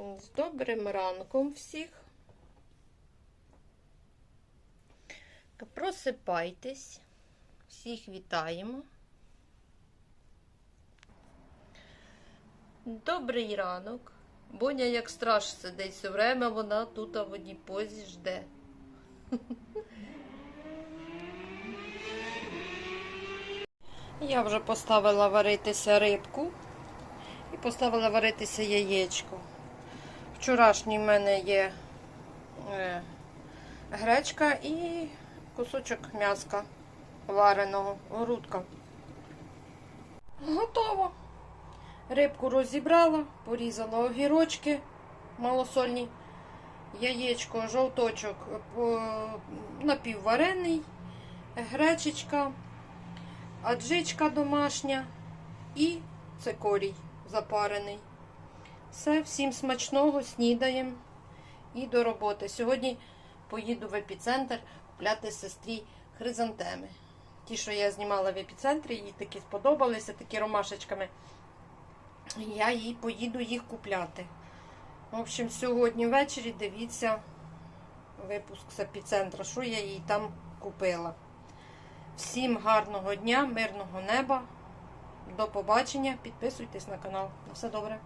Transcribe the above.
З добрим ранком всіх. Просипайтесь. Всіх вітаємо. Добрий ранок. Боня, як страж сидить все время, вона тут в одній позі жде. Я вже поставила варитися рибку і поставила варитися яєчко. Вчорашній в мене є е, гречка і кусочок м'яска вареного, грудка. Готово. Рибку розібрала, порізала огірочки малосольні, яєчко, жовточок напівварений, гречечка, аджичка домашня і цикорій запарений. Все, всім смачного, снідаємо і до роботи. Сьогодні поїду в епіцентр купляти сестрі хризантеми. Ті, що я знімала в епіцентрі, їй такі сподобалися, такі ромашечками. Я їй поїду їх купляти. В общем, сьогодні ввечері дивіться випуск з епіцентра, що я їй там купила. Всім гарного дня, мирного неба. До побачення. Підписуйтесь на канал. На все добре.